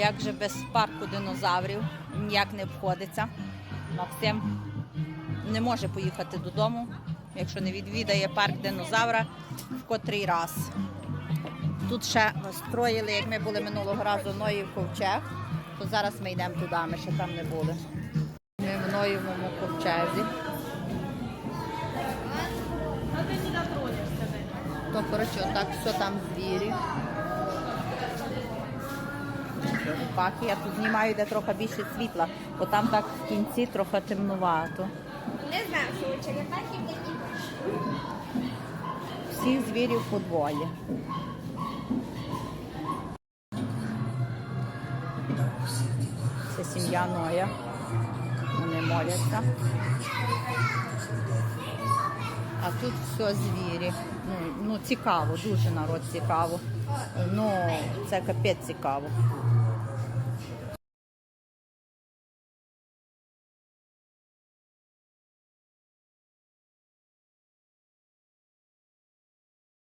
Як же без парку динозаврів ніяк не обходиться. Максим не може поїхати додому, якщо не відвідає парк динозавра в котрий раз. Тут ще строїли, як ми були минулого разу Ноїв ковчег, то зараз ми йдемо туди, ми ще там не були. Ми в Ноєвому ковчезі. То, коротше, отак все там звірі. Паки, я тут знімаю, де трохи більше світла, бо там так в кінці трохи темнувато. Не знаю, що у черепахів такі. Всіх звірів подвоє. Це сім'я Ноя. Вони моляться. А тут все звірі. Ну, ну цікаво, дуже народ цікаво. Ну, це капець цікаво.